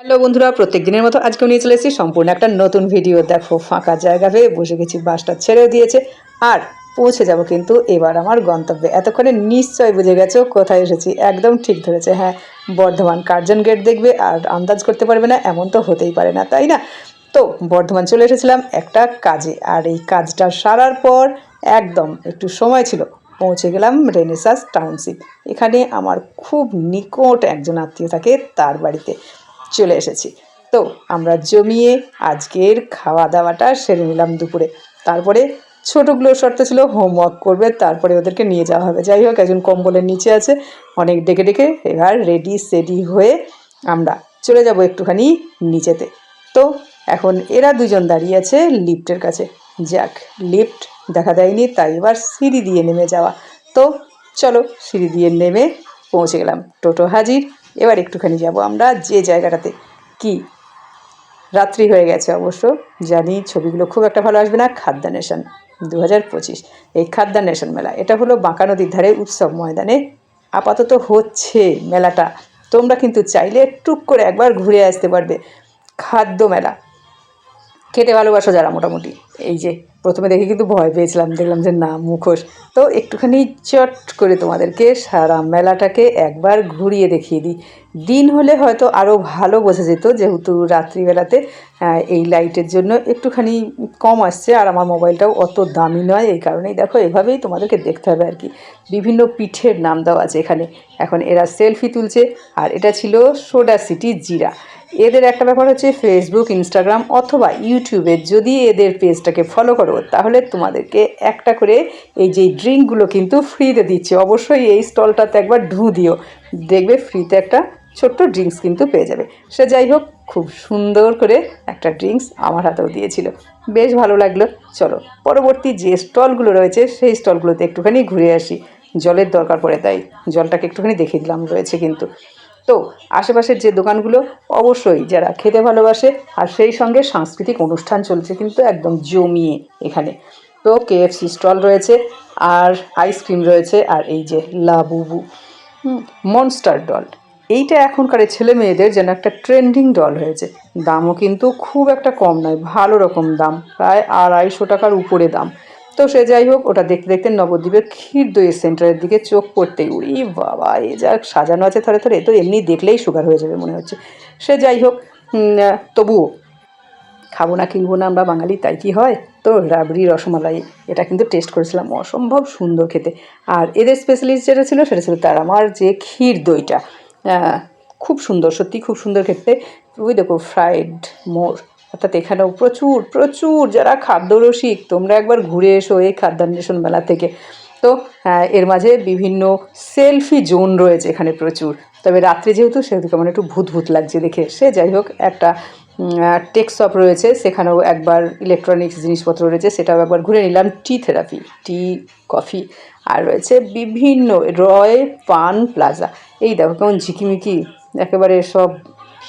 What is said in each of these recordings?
Hello বন্ধুরা প্রত্যেক দিনের মতো আজকে নিয়ে চলে এসেছি সম্পূর্ণ একটা নতুন ভিডিও দেখো, ফাঁকা জায়গা পেয়ে বসে গেছি, বাসটা ছেড়েও দিয়েছে। আর পৌঁছে যাব কিন্তু এবার আমার গন্তব্যে। এতক্ষণে নিশ্চয় বুঝে গেছো কোথায় এসেছি। একদম ঠিক ধরেছে হ্যাঁ বর্ধমান। কার্জন গেট দেখবে আর আন্দাজ করতে পারবে না, এমন তো হতেই পারে না, তাই না? তো বর্ধমান চলে এসেছিলাম একটা কাজে। আর এই কাজটা সারার পর একদম একটু সময় ছিল, পৌঁছে গেলাম রেনেসাস টাউনশিপ এখানে আমার খুব নিকট একজন আত্মীয় থাকে তার বাড়িতে। চলে এসেছি। তো আমরা জমিয়ে আজকের খাওয়া দাওয়াটা সেরে নিলাম দুপুরে। তারপরে ছোটোগুলোর শর্ত ছিল হোমওয়ার্ক করবে, তারপরে ওদেরকে নিয়ে যাওয়া হবে। যাই হোক, একজন কম্বলের নিচে আছে, অনেক ডেকে ডেকে এবার রেডি সেডি হয়ে আমরা চলে যাব একটুখানি নিচেতে। তো এখন এরা দুজন দাঁড়িয়ে আছে লিফটের কাছে। যাক, লিফট দেখা দেয়নি, তাই এবার সিঁড়ি দিয়ে নেমে যাওয়া। তো চলো সিঁড়ি দিয়ে নেমে পৌঁছে গেলাম। টোটো হাজির। এবার একটুখানি যাব আমরা যে জায়গাটাতে কি রাত্রি হয়ে গেছে অবশ্য। জানি ছবিগুলো খুব একটা ভালো আসবে না। খাদ্যা নেশন দু হাজার পঁচিশ। এই খাদ্যা নেশন মেলা, এটা হলো বাঁকা নদীর ধারে উৎসব ময়দানে। আপাতত হচ্ছে মেলাটা। তোমরা কিন্তু চাইলে টুক করে একবার ঘুরে আসতে পারবে। খাদ্য মেলা। খেতে ভালোবাসো যারা মোটামুটি। এই যে, প্রথমে দেখে কিন্তু ভয় পেয়েছিলাম, দেখলাম যে না, মুখোশ। তো একটুখানি চট করে তোমাদেরকে সারা মেলাটাকে একবার ঘুরিয়ে দেখিয়ে দিই। দিন হলে হয়তো আরও ভালো বোঝা যেত, যেহেতু রাত্রিবেলাতে এই লাইটের জন্য একটুখানি কম আসছে, আর আমার মোবাইলটাও অত দামি নয়, এই কারণেই দেখো, এভাবেই তোমাদেরকে দেখতে হবে আর কি। বিভিন্ন পিঠের নাম দেওয়া আছে এখানে। এখন এরা সেলফি তুলছে, আর এটা ছিল সোডা সিটি জিরা। এদের একটা ব্যাপার হচ্ছে ফেসবুক ইনস্টাগ্রাম অথবা ইউটিউবে যদি এদের পেজটাকে ফলো করো, তাহলে তোমাদেরকে একটা করে এই যে ড্রিঙ্কগুলো কিন্তু ফ্রিতে দিচ্ছে। অবশ্যই এই স্টলটাতে একবার ঢু দিও। দেখবে ফ্রিতে একটা ছোট্ট ড্রিঙ্কস কিন্তু পেয়ে যাবে। সে যাই হোক, খুব সুন্দর করে একটা ড্রিঙ্কস আমার হাতেও দিয়েছিল। বেশ ভালো লাগল। চলো, পরবর্তী যে স্টলগুলো রয়েছে, সেই স্টলগুলোতে একটুখানি ঘুরে আসি। জলের দরকার পড়ে তাই জলটাকে একটুখানি দেখিয়ে দিলাম, রয়েছে কিন্তু। তো আশেপাশের যে দোকানগুলো অবশ্যই যারা খেতে ভালোবাসে আর সেই সঙ্গে সাংস্কৃতিক অনুষ্ঠান চলছে কিন্তু একদম জমিয়ে এখানে। তো কেএফসি স্টল রয়েছে আর আইসক্রিম রয়েছে আর এই যে লাবুবু মনস্টার ডল এইটা এখনকার ছেলে মেয়েদের যেন একটা ট্রেন্ডিং ডল হয়েছে। দামও কিন্তু খুব একটা কম নয়, ভালো রকম দাম, প্রায় আড়াইশো টাকার উপরে দাম। তো সে যাই হোক, ওটা দেখতে দেখতে নবদ্বীপের ক্ষীর দইয়ের সেন্টারের দিকে চোখ পড়তেই উড়ি। বাবা, এ যা সাজানো আছে থরে থরে তো এমনি দেখলেই সুগার হয়ে যাবে মনে হচ্ছে। সে যাই হোক তবুও খাব না, কিনবো না, আমরা বাঙালি, তাই কি হয়? তো রাবড়ি, রসমালাই, এটা কিন্তু টেস্ট করেছিলাম অসম্ভব সুন্দর খেতে। আর এদের স্পেশালিস্ট যেটা ছিল, সেটা ছিল তার আমার যে ক্ষীর দইটা। খুব সুন্দর, সত্যি খুব সুন্দর খেতে। ওই দেখো ফ্রাইড মোর অর্থাৎ এখানেও প্রচুর প্রচুর যারা খাদ্যরসিক, তোমরা একবার ঘুরে এসো এই খাদ্যান্বেষণ মেলা থেকে। তো এর মাঝে বিভিন্ন সেলফি জোন রয়েছে এখানে প্রচুর। তবে রাত্রে যেহেতু, সেহেতু কেমন একটু ভূত ভূত লাগছে দেখে। সে যাই হোক, একটা টেক শপ রয়েছে, সেখানেও একবার ইলেকট্রনিক্স জিনিসপত্র রয়েছে, সেটাও একবার ঘুরে নিলাম। টি থেরাপি, টি, কফি, আর রয়েছে বিভিন্ন রয় পান প্লাজা। এই দেখো কেমন ঝিকিমিকি, একেবারে সব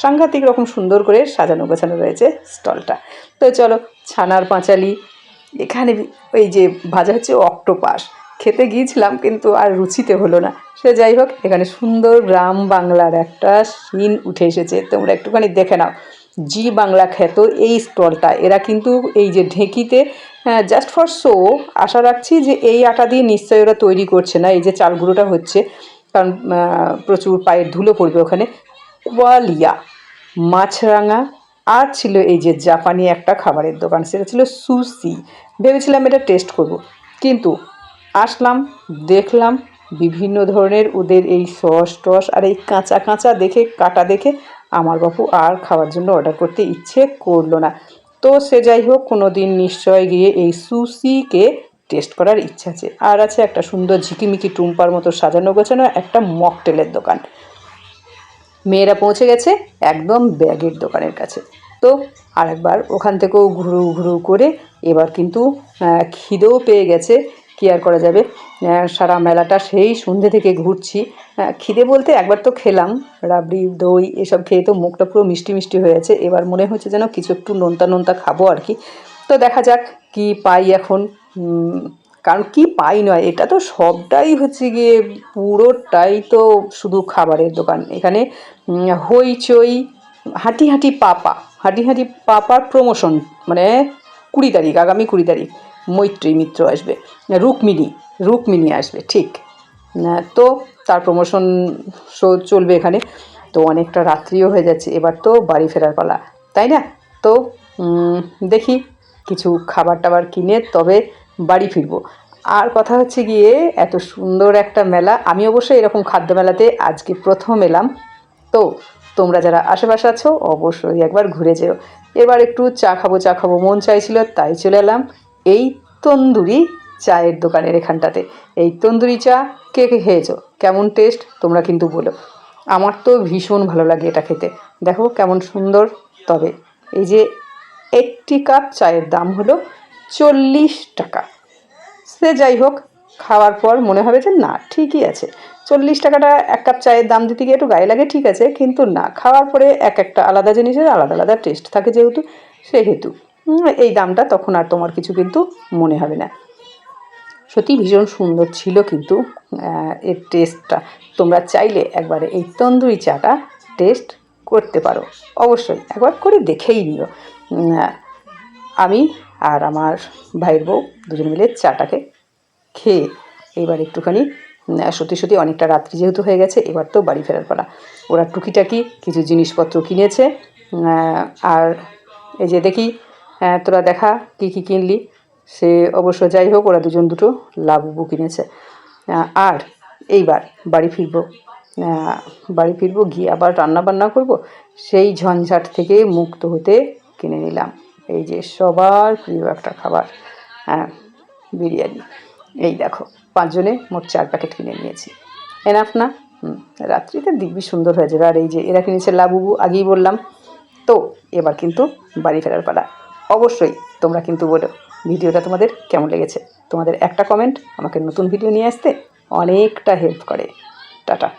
সাংঘাতিক রকম সুন্দর করে সাজানো গোছানো রয়েছে স্টলটা। তো চলো, ছানার পাঁচালি, এখানে ওই যে ভাজা হচ্ছে অক্টোপাস। খেতে গিয়েছিলাম কিন্তু আর রুচিতে হলো না। সে যাই হোক, এখানে সুন্দর গ্রাম বাংলার একটা সিন উঠে এসেছে। তোমরা একটুখানি দেখে নাও। জি বাংলা খ্যাত এই স্টলটা। এরা কিন্তু এই যে ঢেঁকিতে জাস্ট ফর শো আশা রাখছি যে এই আটা দিয়ে নিশ্চয়ই ওরা তৈরি করছে না। এই যে চাল গুঁড়োটা হচ্ছে, কারণ প্রচুর পায়ের ধুলো পড়বে ওখানে। কোয়ালিয়া মাছরাঙা, আর ছিল এই যে জাপানি একটা খাবারের দোকান, সেটা ছিল সুসি। ভেবেছিলাম এটা টেস্ট করব। কিন্তু আসলাম, দেখলাম বিভিন্ন ধরনের ওদের এই সস টস আর এই কাঁচা কাঁচা দেখে, কাটা দেখে আমার বাপু আর খাওয়ার জন্য অর্ডার করতে ইচ্ছে করল না। তো সে যাই হোক কোনো দিন নিশ্চয় গিয়ে এই সুসিকে টেস্ট করার ইচ্ছা আছে। আর আছে একটা সুন্দর ঝিকিমিকি টুম্পার মতো সাজানো গোছানো একটা মকটেলের দোকান। মেয়েরা পৌঁছে গেছে একদম ব্যাগের দোকানের কাছে। তো আরেকবার ওখান থেকেও ঘুরু ঘুরু করে এবার কিন্তু খিদেও পেয়ে গেছে। কি আর করা যাবে? সারা মেলাটা সেই সন্ধ্যে থেকে ঘুরছি। খিদে বলতে একবার তো খেলাম, রাবড়ি, দই এসব খেয়ে তো মুখটা পুরো মিষ্টি মিষ্টি হয়ে আছে। এবার মনে হচ্ছে যেন কিছু একটু নোনতা নোনতা খাব আর কি। তো দেখা যাক কি পাই এখন। কারণ কি পাই নয়, এটা তো সবটাই হচ্ছে গিয়ে পুরোটাই তো শুধু খাবারের দোকান। এখানে হইচই, হাঁটি হাঁটি পাপা, হাঁটি হাঁটি পাপার প্রমোশন মানে কুড়ি তারিখ, আগামী কুড়ি তারিখ মৈত্রী মিত্র আসবে, রুক্মিণী রুক্মিণী আসবে, ঠিক। তো তার প্রমোশন শো চলবে এখানে, তো অনেকটা রাত্রিও হয়ে যাচ্ছে, এবার তো বাড়ি ফেরার পালা, তাই না? তো দেখি, কিছু খাবার টাবার কিনে, তবে বাড়ি ফিরবো। আর কথা হচ্ছে গিয়ে এত সুন্দর একটা মেলা। আমি অবশ্যই এরকম খাদ্য মেলাতে আজকে প্রথম এলাম। তো তোমরা যারা আশেপাশে আছো, অবশ্যই একবার ঘুরে যেও। এবার একটু চা খাব চা খাব। মন চাইছিল, তাই চলে এলাম এই তন্দুরি চায়ের দোকানের এখানটাতে। এই তন্দুরি চা কে কে খেয়েছো? কেমন টেস্ট তোমরা কিন্তু বলো। আমার তো ভীষণ ভালো লাগে এটা খেতে। দেখো কেমন সুন্দর তবে। এই যে একটি কাপ চায়ের দাম হলো চল্লিশ টাকা। সে যাই হোক, খাওয়ার পর মনে হবে যে না, ঠিকই আছে। চল্লিশ টাকাটা এক কাপ চায়ের দাম দিতে গিয়ে একটু গায়ে লাগে, ঠিক আছে, কিন্তু না, খাওয়ার পরে এক একটা আলাদা জিনিসের আলাদা আলাদা টেস্ট থাকে যেহেতু, সেহেতু। এই দামটা তখন আর তোমার কিছু কিন্তু মনে হবে না। সত্যি ভীষণ সুন্দর ছিল কিন্তু এর টেস্টটা তোমরা চাইলে একবারে এই তন্দুরি চাটা টেস্ট করতে পারো। অবশ্যই একবার করে দেখেই নিও। আমি আর আমার ভাইয়ের বউ দুজন মিলে চাটাকে খেয়ে এবার একটুখানি সত্যি সত্যি অনেকটা রাত্রি যেহেতু হয়ে গেছে, এবার তো বাড়ি ফেরার পালা। ওরা টুকিটাকি কিছু জিনিসপত্র কিনেছে আর এই যে দেখি তোরা দেখা কী কী কিনলি। সে অবশ্য যাই হোক, ওরা দুজন দুটো লাবুবু কিনেছে। আর এইবার বাড়ি ফিরবো। বাড়ি ফিরবো, গিয়ে আবার রান্না বান্না করব। সেই ঝঞ্ঝাট থেকে মুক্ত হতে কিনে নিলাম। এই যে সবার প্রিয় একটা খাবার হ্যাঁ বিরিয়ানি। এই দেখো, পাঁচজনে মোট চার প্যাকেট কিনে নিয়েছি। এনাফ না? হুম, রাত্রিতে দিব্যি সুন্দর হয়ে যাবে। আর এই যে এরা কিনেছে লাবুবু, আগেই বললাম। তো, এবার কিন্তু বাড়ি ফেরার পালা। অবশ্যই তোমরা কিন্তু বলো, ভিডিওটা তোমাদের কেমন লেগেছে? তোমাদের একটা কমেন্ট আমাকে নতুন ভিডিও নিয়ে আসতে অনেকটা হেল্প করে। টাটা।